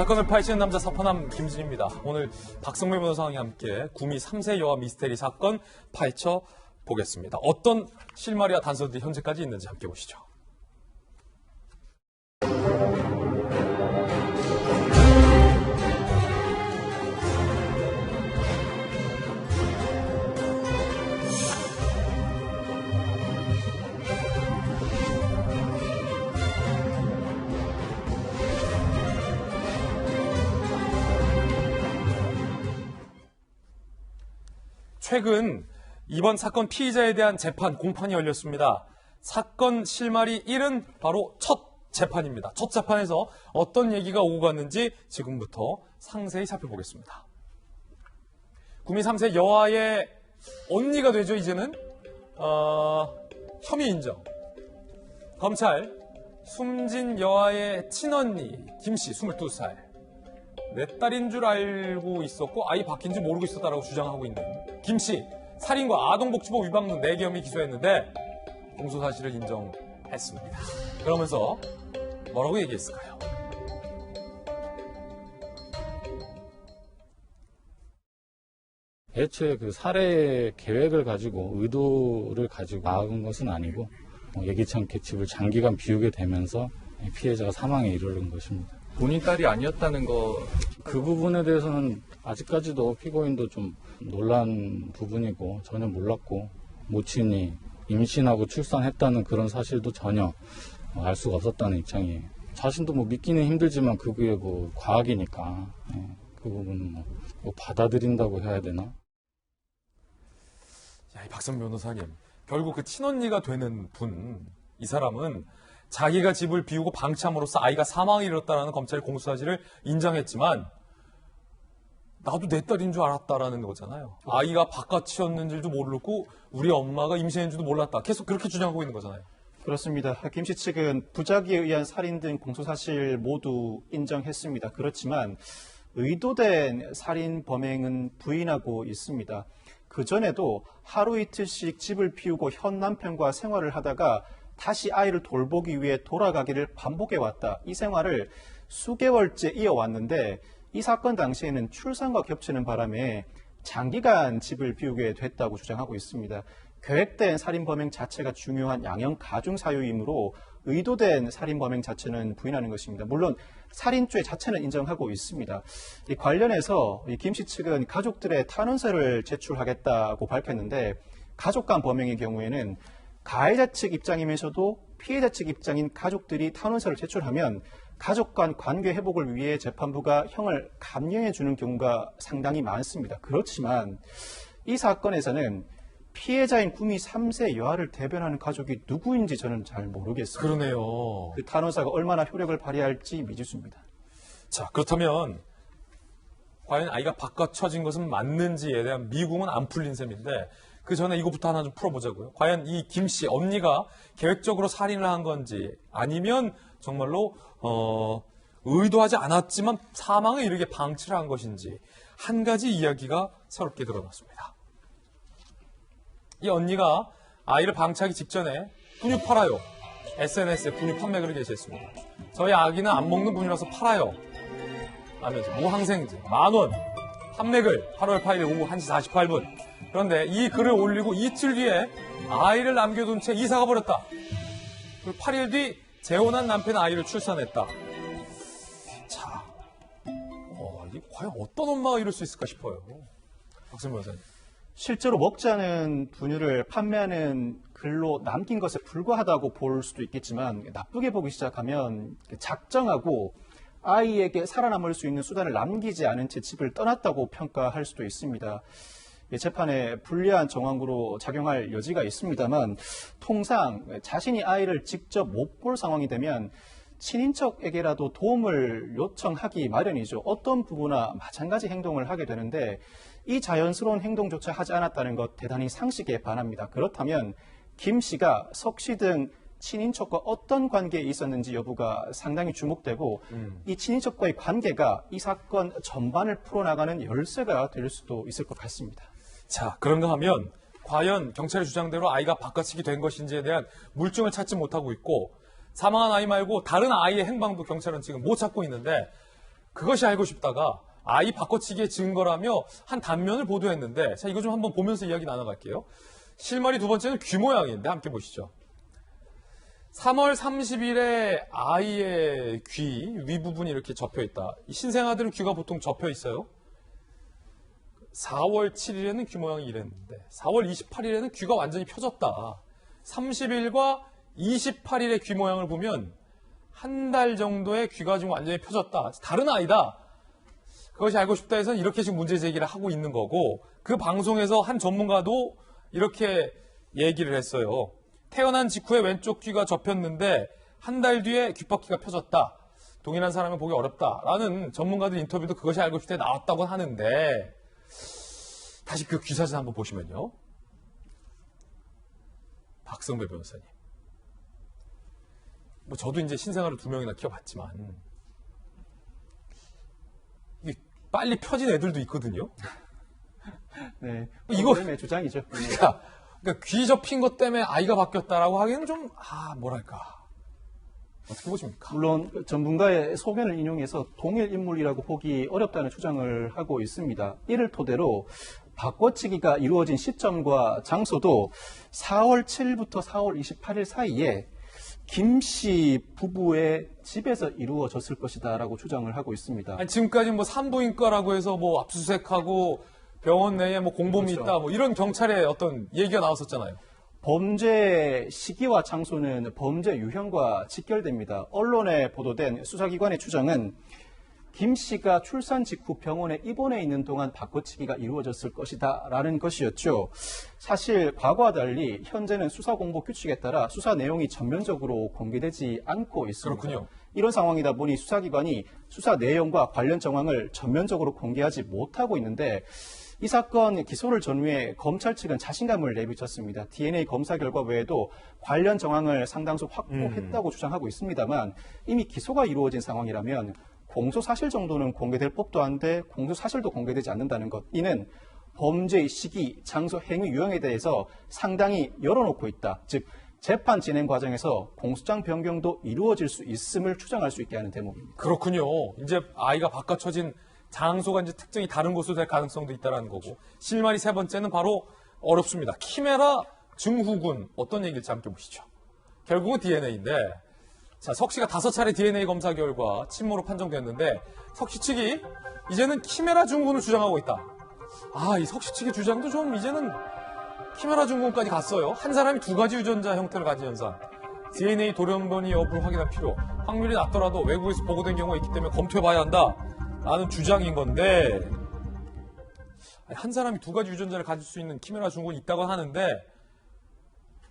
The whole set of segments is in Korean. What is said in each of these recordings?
사건을 파헤치는 남자 사파남 김진입니다. 오늘 박성매 변호사와 함께 구미 3세 여아 미스테리 사건 파헤쳐 보겠습니다. 어떤 실마리와 단서들이 현재까지 있는지 함께 보시죠. 최근 이번 사건 피의자에 대한 재판 공판이 열렸습니다. 사건 실마리 1은 바로 첫 재판입니다. 첫 재판에서 어떤 얘기가 오고 갔는지 지금부터 상세히 살펴보겠습니다. 구미 3세 여아의 언니가 되죠, 이제는. 어, 혐의 인정. 검찰, 숨진 여아의 친언니, 김씨, 22살. 내 딸인 줄 알고 있었고 아이 바뀐 줄 모르고 있었다라고 주장하고 있는 김 씨 살인과 아동복지법 위반 등 4개 혐의 기소했는데 공소 사실을 인정했습니다. 그러면서 뭐라고 얘기했을까요? 애초에 그 살해 계획을 가지고 의도를 가지고 나간 것은 아니고 어, 예기치 않게 집을 장기간 비우게 되면서 피해자가 사망에 이르는 것입니다. 본인 딸이 아니었다는 거 그 부분에 대해서는 아직까지도 피고인도 좀 놀란 부분이고 전혀 몰랐고 모친이 임신하고 출산했다는 그런 사실도 전혀 알 수가 없었다는 입장이에요. 자신도 뭐 믿기는 힘들지만 그게 뭐 과학이니까 예, 그 부분은 뭐, 뭐 받아들인다고 해야 되나? 야, 이 박선 변호사님. 결국 그 친언니가 되는 분, 이 사람은 자기가 집을 비우고 방치함으로써 아이가 사망을 이뤘다라는 검찰의 공소사실을 인정했지만 나도 내 딸인 줄 알았다라는 거잖아요. 아이가 바깥이었는지도 모르고 우리 엄마가 임신했는지도 몰랐다. 계속 그렇게 주장하고 있는 거잖아요. 그렇습니다. 김 씨 측은 부작위에 의한 살인 등 공소사실 모두 인정했습니다. 그렇지만 의도된 살인 범행은 부인하고 있습니다. 그 전에도 하루 이틀씩 집을 비우고 현 남편과 생활을 하다가 다시 아이를 돌보기 위해 돌아가기를 반복해 왔다. 이 생활을 수개월째 이어왔는데 이 사건 당시에는 출산과 겹치는 바람에 장기간 집을 비우게 됐다고 주장하고 있습니다. 계획된 살인 범행 자체가 중요한 양형 가중 사유이므로 의도된 살인 범행 자체는 부인하는 것입니다. 물론 살인죄 자체는 인정하고 있습니다. 이 관련해서 김 씨 측은 가족들의 탄원서를 제출하겠다고 밝혔는데 가족 간 범행의 경우에는 가해자 측 입장이면서도 피해자 측 입장인 가족들이 탄원서를 제출하면 가족 간 관계 회복을 위해 재판부가 형을 감형해 주는 경우가 상당히 많습니다. 그렇지만 이 사건에서는 피해자인 구미 3세 여아를 대변하는 가족이 누구인지 저는 잘 모르겠습니다. 그러네요. 그 탄원서가 얼마나 효력을 발휘할지 미지수입니다. 자, 그렇다면 과연 아이가 바깥 처진 것은 맞는지에 대한 미궁은 안 풀린 셈인데 그 전에 이거부터 하나 좀 풀어보자고요. 과연 이 김씨 언니가 계획적으로 살인을 한 건지 아니면 정말로 어, 의도하지 않았지만 사망에 이르게 방치를 한 것인지 한 가지 이야기가 새롭게 드러났습니다. 이 언니가 아이를 방치하기 직전에 분유 팔아요. SNS에 분유 판매 글을 게시했습니다. 저희 아기는 안 먹는 분유라서 팔아요. 하면서 무항생제 만 원 판매글 8월 8일 오후 1시 48분 그런데 이 글을 올리고 이틀 뒤에 아이를 남겨둔 채 이사가 버렸다. 그리고 8일 뒤 재혼한 남편 아이를 출산했다. 자, 어, 이게 과연 어떤 엄마가 이럴 수 있을까 싶어요. 박선 변호사님. 실제로 먹지 않은 분유를 판매하는 글로 남긴 것에 불과하다고 볼 수도 있겠지만 나쁘게 보기 시작하면 작정하고 아이에게 살아남을 수 있는 수단을 남기지 않은 채 집을 떠났다고 평가할 수도 있습니다. 재판에 불리한 정황으로 작용할 여지가 있습니다만 통상 자신이 아이를 직접 못 볼 상황이 되면 친인척에게라도 도움을 요청하기 마련이죠. 어떤 부부나 마찬가지 행동을 하게 되는데 이 자연스러운 행동조차 하지 않았다는 것 대단히 상식에 반합니다. 그렇다면 김 씨가 석 씨 등 친인척과 어떤 관계에 있었는지 여부가 상당히 주목되고 음. 이 친인척과의 관계가 이 사건 전반을 풀어나가는 열쇠가 될 수도 있을 것 같습니다. 자, 그런가 하면 과연 경찰의 주장대로 아이가 바깥치기 된 것인지에 대한 물증을 찾지 못하고 있고 사망한 아이 말고 다른 아이의 행방도 경찰은 지금 못 찾고 있는데 그것이 알고 싶다가 아이 바꿔치기의 증거라며 한 단면을 보도했는데 자 이거 좀 한번 보면서 이야기 나눠갈게요. 실마리 두 번째는 귀 모양인데 함께 보시죠. 3월 30일에 아이의 귀 윗부분이 이렇게 접혀 있다. 이 신생아들은 귀가 보통 접혀 있어요. 4월 7일에는 귀 모양이 이랬는데 4월 28일에는 귀가 완전히 펴졌다. 30일과 28일의 귀 모양을 보면 한 달 정도의 귀가 지금 완전히 펴졌다. 다른 아이다. 그것이 알고 싶다 해서 이렇게 지금 문제 제기를 하고 있는 거고 그 방송에서 한 전문가도 이렇게 얘기를 했어요. 태어난 직후에 왼쪽 귀가 접혔는데 한 달 뒤에 귓바퀴가 펴졌다. 동일한 사람은 보기 어렵다라는 전문가들 인터뷰도 그것이 알고 싶다 나왔다고 하는데 다시 그 귀사진 한번 보시면요. 박성배 변호사님. 뭐 저도 이제 신생아를 두 명이나 키워봤지만 이게 빨리 펴진 애들도 있거든요. 네, 이거- 이거 의 주장이죠. 그러니까, 그러니까 귀 접힌 것 때문에 아이가 바뀌었다라고 하기에는 좀, 아, 뭐랄까. 어떻게 보십니까? 물론 전문가의 소견을 인용해서 동일 인물이라고 보기 어렵다는 주장을 하고 있습니다. 이를 토대로 바꿔치기가 이루어진 시점과 장소도 4월 7일부터 4월 28일 사이에 김씨 부부의 집에서 이루어졌을 것이다라고 주장을 하고 있습니다. 아니, 지금까지 뭐 산부인과라고 해서 뭐 압수수색하고 병원 내에 뭐 공범이 그렇죠. 있다 뭐 이런 경찰의 어떤 얘기가 나왔었잖아요. 범죄 시기와 장소는 범죄 유형과 직결됩니다. 언론에 보도된 수사기관의 추정은 김 씨가 출산 직후 병원에 입원해 있는 동안 바꿔치기가 이루어졌을 것이다 라는 것이었죠. 사실 과거와 달리 현재는 수사 공보 규칙에 따라 수사 내용이 전면적으로 공개되지 않고 있습니다. 그렇군요. 이런 상황이다 보니 수사기관이 수사 내용과 관련 정황을 전면적으로 공개하지 못하고 있는데 이 사건 기소를 전후에 검찰 측은 자신감을 내비쳤습니다. DNA 검사 결과 외에도 관련 정황을 상당수 확보했다고 주장하고 있습니다만 이미 기소가 이루어진 상황이라면 공소 사실 정도는 공개될 법도 한데 공소 사실도 공개되지 않는다는 것. 이는 범죄의 시기, 장소, 행위 유형에 대해서 상당히 열어놓고 있다. 즉 재판 진행 과정에서 공소장 변경도 이루어질 수 있음을 추정할 수 있게 하는 대목입니다. 그렇군요. 이제 아이가 바꿔쳐진 장소가 이제 특정이 다른 곳으로 될 가능성도 있다라는 거고. 실마리 세 번째는 바로 어렵습니다. 키메라 증후군 어떤 얘기일지 함께 보시죠. 결국은 DNA인데 자, 석 씨가 다섯 차례 DNA 검사 결과 침모로 판정됐는데 석 씨 측이 이제는 키메라 증후군을 주장하고 있다. 아, 이 석 씨 측의 주장도 좀 이제는 키메라 증후군까지 갔어요. 한 사람이 두 가지 유전자 형태를 가진 현상. DNA 돌연변이 여부를 확인할 필요. 확률이 낮더라도 외국에서 보고된 경우가 있기 때문에 검토해봐야 한다. 라는 주장인 건데 한 사람이 두 가지 유전자를 가질 수 있는 키메라 증후군이 있다고 하는데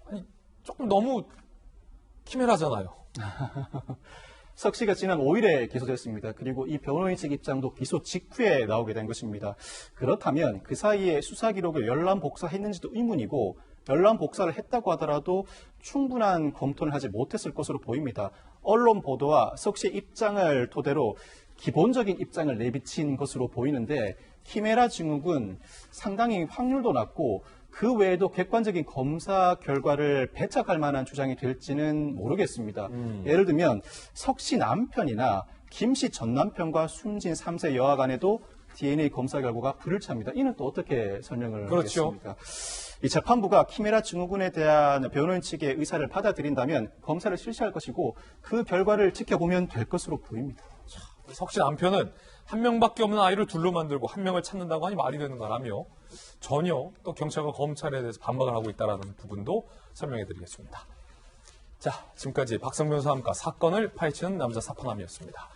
아니, 조금 너무 키메라잖아요. 석 씨가 지난 5일에 기소됐습니다. 그리고 이 변호인 측 입장도 기소 직후에 나오게 된 것입니다. 그렇다면 그 사이에 수사 기록을 열람 복사했는지도 의문이고 열람 복사를 했다고 하더라도 충분한 검토를 하지 못했을 것으로 보입니다. 언론 보도와 석 씨의 입장을 토대로 기본적인 입장을 내비친 것으로 보이는데 키메라 증후군 상당히 확률도 낮고 그 외에도 객관적인 검사 결과를 배척할 만한 주장이 될지는 모르겠습니다. 예를 들면 석 씨 남편이나 김 씨 전 남편과 숨진 3세 여아 간에도 DNA 검사 결과가 불일치합니다. 이는 또 어떻게 설명을 그렇죠. 하겠습니까? 이 재판부가 키메라 증후군에 대한 변호인 측의 의사를 받아들인다면 검사를 실시할 것이고 그 결과를 지켜보면 될 것으로 보입니다. 석씨 남편은 한 명밖에 없는 아이를 둘로 만들고 한 명을 찾는다고 하니 말이 되는 거라며 전혀 또 경찰과 검찰에 대해서 반박을 하고 있다는 부분도 설명해 드리겠습니다. 자, 지금까지 박성 변호사와 함께 사건을 파헤치는 남자 사파남이었습니다.